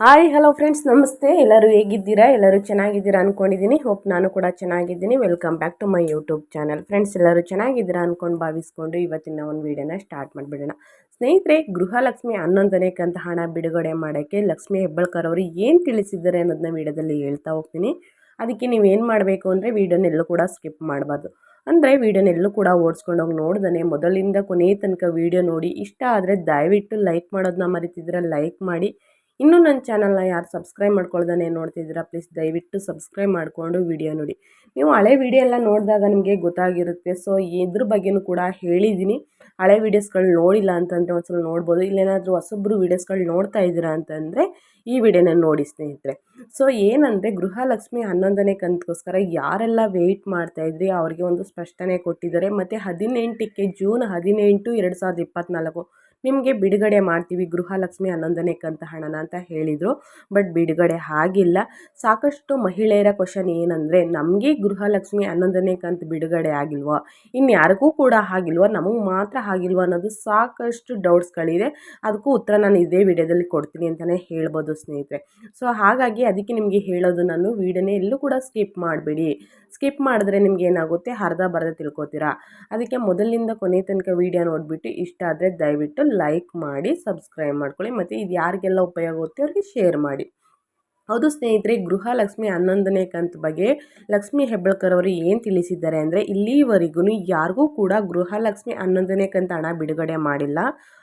Hi hello friends ನಮಸ್ತೆ. ಎಲ್ಲರೂ ಹೇಗಿದ್ದೀರಾ? ಎಲ್ಲರೂ ಚೆನ್ನಾಗಿದ್ದೀರಾ ಅಂದ್ಕೊಂಡಿದ್ದೀನಿ ಹೋಪ್ ನಾನು ಕೂಡ ಚೆನ್ನಾಗಿದ್ದೀನಿ. Welcome back to my YouTube channel friends ಎಲ್ಲರೂ ಚೆನ್ನಾಗಿದ್ದೀರಾ ಅಂದ್ಕೊಂಡು ಭಾವಿಸ್ಕೊಂಡು ಇವತ್ತಿನ ಒಂದು ವೀಡಿಯೋನ ಸ್ಟಾರ್ಟ್ ಮಾಡಿಬಿಡೋಣ. ಸ್ನೇಹಿತರೆ, ಗೃಹಲಕ್ಷ್ಮಿ ಹನ್ನೊಂದನೇ ಕಂತ ಹಣ ಬಿಡುಗಡೆ ಮಾಡೋಕ್ಕೆ ಲಕ್ಷ್ಮಿ ಹೆಬ್ಬಳ್ಕರ್ ಅವರು ಏನು ತಿಳಿಸಿದ್ದಾರೆ ಅನ್ನೋದನ್ನ ವೀಡಿಯೋದಲ್ಲಿ ಹೇಳ್ತಾ ಹೋಗ್ತೀನಿ. ಅದಕ್ಕೆ ನೀವು ಏನು ಮಾಡಬೇಕು ಅಂದರೆ ವೀಡಿಯೋನೆಲ್ಲೂ ಕೂಡ ಸ್ಕಿಪ್ ಮಾಡಬಾರ್ದು. ಅಂದರೆ ವೀಡಿಯೋನೆಲ್ಲೂ ಕೂಡ ಓಡಿಸ್ಕೊಂಡು ಹೋಗಿ ನೋಡ್ದೇ ಮೊದಲಿಂದ ಕೊನೆಯ ತನಕ ವೀಡಿಯೋ ನೋಡಿ ಇಷ್ಟ ಆದರೆ ದಯವಿಟ್ಟು ಲೈಕ್ ಮಾಡೋದನ್ನ ಮರಿತಿದ್ರೆ ಲೈಕ್ ಮಾಡಿ. ಇನ್ನೂ ನನ್ನ ಚಾನಲ್ನ ಯಾರು ಸಬ್ಸ್ಕ್ರೈಬ್ ಮಾಡ್ಕೊಳ್ದೇ ನೋಡ್ತಿದ್ದೀರಾ, ಪ್ಲೀಸ್ ದಯವಿಟ್ಟು ಸಬ್ಸ್ಕ್ರೈಬ್ ಮಾಡಿಕೊಂಡು ವಿಡಿಯೋ ನೋಡಿ. ನೀವು ಹಳೆ ವಿಡಿಯೋ ಎಲ್ಲ ನೋಡಿದಾಗ ನಿಮಗೆ ಗೊತ್ತಾಗಿರುತ್ತೆ. ಸೊ, ಇದ್ರ ಬಗ್ಗೆನೂ ಕೂಡ ಹೇಳಿದ್ದೀನಿ. ಹಳೆ ವೀಡಿಯೋಸ್ಗಳು ನೋಡಿಲ್ಲ ಅಂತಂದರೆ ಒಂದ್ಸಲ ನೋಡ್ಬೋದು. ಇಲ್ಲೇನಾದರೂ ಹೊಸೊಬ್ಬರು ವೀಡಿಯೋಸ್ಗಳು ನೋಡ್ತಾ ಇದ್ದೀರಾ ಅಂತಂದರೆ ಈ ವಿಡಿಯೋನ ನೋಡಿ, ಸ್ನೇಹಿತರೆ. ಸೊ, ಏನಂದರೆ ಗೃಹಲಕ್ಷ್ಮಿ ಹನ್ನೊಂದನೇ ಕಂತಕ್ಕೋಸ್ಕರ ಯಾರೆಲ್ಲ ವೆಯ್ಟ್ ಮಾಡ್ತಾಯಿದ್ರಿ ಅವರಿಗೆ ಒಂದು ಸ್ಪಷ್ಟನೆ ಕೊಟ್ಟಿದ್ದಾರೆ. ಮತ್ತು ಹದಿನೆಂಟಕ್ಕೆ ಜೂನ್ ಹದಿನೆಂಟು, ಎರಡು ಸಾವಿರದ ಇಪ್ಪತ್ತ್ನಾಲ್ಕು ನಿಮಗೆ ಬಿಡುಗಡೆ ಮಾಡ್ತೀವಿ ಗೃಹಲಕ್ಷ್ಮಿ ಹನ್ನೊಂದನೇ ಕಂತ ಹಣನ ಅಂತ ಹೇಳಿದರು. ಬಟ್ ಬಿಡುಗಡೆ ಆಗಿಲ್ಲ. ಸಾಕಷ್ಟು ಮಹಿಳೆಯರ ಕ್ವಶನ್ ಏನಂದರೆ, ನಮಗೆ ಗೃಹಲಕ್ಷ್ಮಿ ಹನ್ನೊಂದನೇ ಕಂತು ಬಿಡುಗಡೆ ಆಗಿಲ್ವಾ? ಇನ್ಯಾರಿಗೂ ಕೂಡ ಆಗಿಲ್ವ? ನಮಗೆ ಮಾತ್ರ ಆಗಿಲ್ವ ಅನ್ನೋದು ಸಾಕಷ್ಟು ಡೌಟ್ಸ್ಗಳಿದೆ. ಅದಕ್ಕೂ ಉತ್ತರ ನಾನು ಇದೇ ವಿಡಿಯೋದಲ್ಲಿ ಕೊಡ್ತೀನಿ ಅಂತಲೇ ಹೇಳ್ಬೋದು ಸ್ನೇಹಿತರೆ. ಸೊ ಹಾಗಾಗಿ ಅದಕ್ಕೆ ನಿಮಗೆ ಹೇಳೋದು ನಾನು ವೀಡಿಯೋನೇ ಎಲ್ಲೂ ಕೂಡ ಸ್ಕಿಪ್ ಮಾಡಬೇಡಿ. ಸ್ಕಿಪ್ ಮಾಡಿದ್ರೆ ನಿಮ್ಗೆ ಏನಾಗುತ್ತೆ? ಅರ್ಧ ಬರ್ಧ ತಿಳ್ಕೊತೀರಾ? ಅದಕ್ಕೆ ಮೊದಲಿಂದ ಕೊನೆ ತನಕ ವೀಡಿಯೋ ನೋಡಿಬಿಟ್ಟು ಇಷ್ಟ ಆದರೆ ದಯವಿಟ್ಟು ಲೈಕ್ ಮಾಡಿ ಸಬ್ಸ್ಕ್ರೈಬ್ ಮಾಡ್ಕೊಳ್ಳಿ. ಮತ್ತು ಇದು ಯಾರಿಗೆಲ್ಲ ಉಪಯೋಗ ಆಗುತ್ತೆ ಅವ್ರಿಗೆ ಶೇರ್ ಮಾಡಿ. ಹೌದು ಸ್ನೇಹಿತರೆ ಗೃಹಲಕ್ಷ್ಮಿ ಹನ್ನೊಂದನೇ ಕಂತು ಬಗ್ಗೆ ಲಕ್ಷ್ಮಿ ಹೆಬ್ಬಳ್ಕರ್ ಅವರು ಏನು ತಿಳಿಸಿದ್ದಾರೆ ಅಂದರೆ, ಇಲ್ಲಿವರೆಗೂ ಯಾರಿಗೂ ಕೂಡ ಗೃಹಲಕ್ಷ್ಮಿ ಹನ್ನೊಂದನೇ ಕಂತು ಹಣ ಬಿಡುಗಡೆ ಮಾಡಿಲ್ಲ.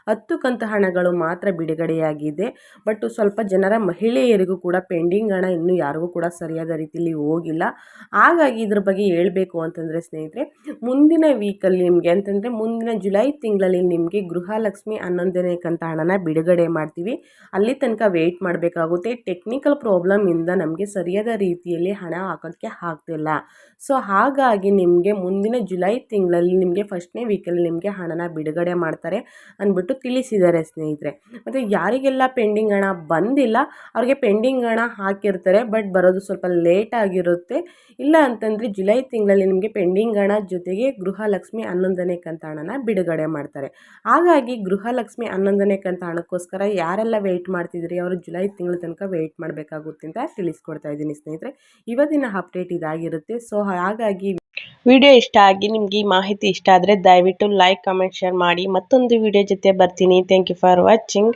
ಹತ್ತು ಕಂತು ಹಣಗಳು ಮಾತ್ರ ಬಿಡುಗಡೆಯಾಗಿದೆ. ಬಟ್ ಸ್ವಲ್ಪ ಜನರ ಮಹಿಳೆಯರಿಗೂ ಕೂಡ ಪೆಂಡಿಂಗ್ ಹಣ ಇನ್ನೂ ಯಾರಿಗೂ ಕೂಡ ಸರಿಯಾದ ರೀತಿಯಲ್ಲಿ ಹೋಗಿಲ್ಲ. ಹಾಗಾಗಿ ಇದ್ರ ಬಗ್ಗೆ ಹೇಳಬೇಕು ಅಂತಂದರೆ ಸ್ನೇಹಿತರೆ, ಮುಂದಿನ ವೀಕಲ್ಲಿ ನಿಮಗೆ ಅಂತಂದರೆ ಮುಂದಿನ ಜುಲೈ ತಿಂಗಳಲ್ಲಿ ನಿಮಗೆ ಗೃಹಲಕ್ಷ್ಮಿ ಹನ್ನೊಂದನೇ ಕಂತ ಹಣನ ಬಿಡುಗಡೆ ಮಾಡ್ತೀವಿ. ಅಲ್ಲಿ ತನಕ ವೆಯ್ಟ್ ಮಾಡಬೇಕಾಗುತ್ತೆ. ಟೆಕ್ನಿಕಲ್ ಪ್ರಾಬ್ಲಮಿಂದ ನಮಗೆ ಸರಿಯಾದ ರೀತಿಯಲ್ಲಿ ಹಣ ಹಾಕೋಕ್ಕೆ ಆಗ್ತಿಲ್ಲ. ಸೊ ಹಾಗಾಗಿ ನಿಮಗೆ ಮುಂದಿನ ಜುಲೈ ತಿಂಗಳಲ್ಲಿ ನಿಮಗೆ ಫಸ್ಟ್ನೇ ವೀಕಲ್ಲಿ ನಿಮಗೆ ಹಣನ ಬಿಡುಗಡೆ ಮಾಡ್ತಾರೆ ಅಂದ್ಬಿಟ್ಟು ತಿಳಿಸಿದ್ದಾರೆ ಸ್ನೇಹಿತರೆ. ಮತ್ತು ಯಾರಿಗೆಲ್ಲ ಪೆಂಡಿಂಗ್ ಹಣ ಬಂದಿಲ್ಲ, ಅವ್ರಿಗೆ ಪೆಂಡಿಂಗ್ ಹಣ ಹಾಕಿರ್ತಾರೆ ಬಟ್ ಬರೋದು ಸ್ವಲ್ಪ ಲೇಟ್ ಆಗಿರುತ್ತೆ. ಇಲ್ಲ ಅಂತಂದರೆ ಜುಲೈ ತಿಂಗಳಲ್ಲಿ ನಿಮಗೆ ಪೆಂಡಿಂಗ್ ಹಣ ಜೊತೆಗೆ ಗೃಹಲಕ್ಷ್ಮಿ ಹನ್ನೊಂದನೇ ಕಂತ ಹಣನ ಬಿಡುಗಡೆ ಮಾಡ್ತಾರೆ. ಹಾಗಾಗಿ ಗೃಹಲಕ್ಷ್ಮಿ ಹನ್ನೊಂದನೇ ಕಂತ ಹಣಕ್ಕೋಸ್ಕರ ಯಾರೆಲ್ಲ ವೆಯ್ಟ್ ಮಾಡ್ತಿದ್ರಿ ಅವರು ಜುಲೈ ತಿಂಗಳ ತನಕ ವೆಯ್ಟ್ ಮಾಡಬೇಕಾಗುತ್ತೆ. ಅಂತ ತಿಳಿಸ್ಕೊಡ್ತಾ ಇದ್ದೀನಿ ಸ್ನೇಹಿತರೆ. ಇವತ್ತಿನ ಅಪ್ಡೇಟ್ ಇದಾಗಿರುತ್ತೆ. ಸೊ ಹಾಗಾಗಿ ವಿಡಿಯೋ ಇಷ್ಟ ಆಗಿ ನಿಮ್ಗೆ ಈ ಮಾಹಿತಿ ಇಷ್ಟ ಆದರೆ ದಯವಿಟ್ಟು ಲೈಕ್ ಕಮೆಂಟ್ ಶೇರ್ ಮಾಡಿ. ಮತ್ತೊಂದು ವಿಡಿಯೋ ಜೊತೆ ಬರ್ತೀನಿ. Thank you for watching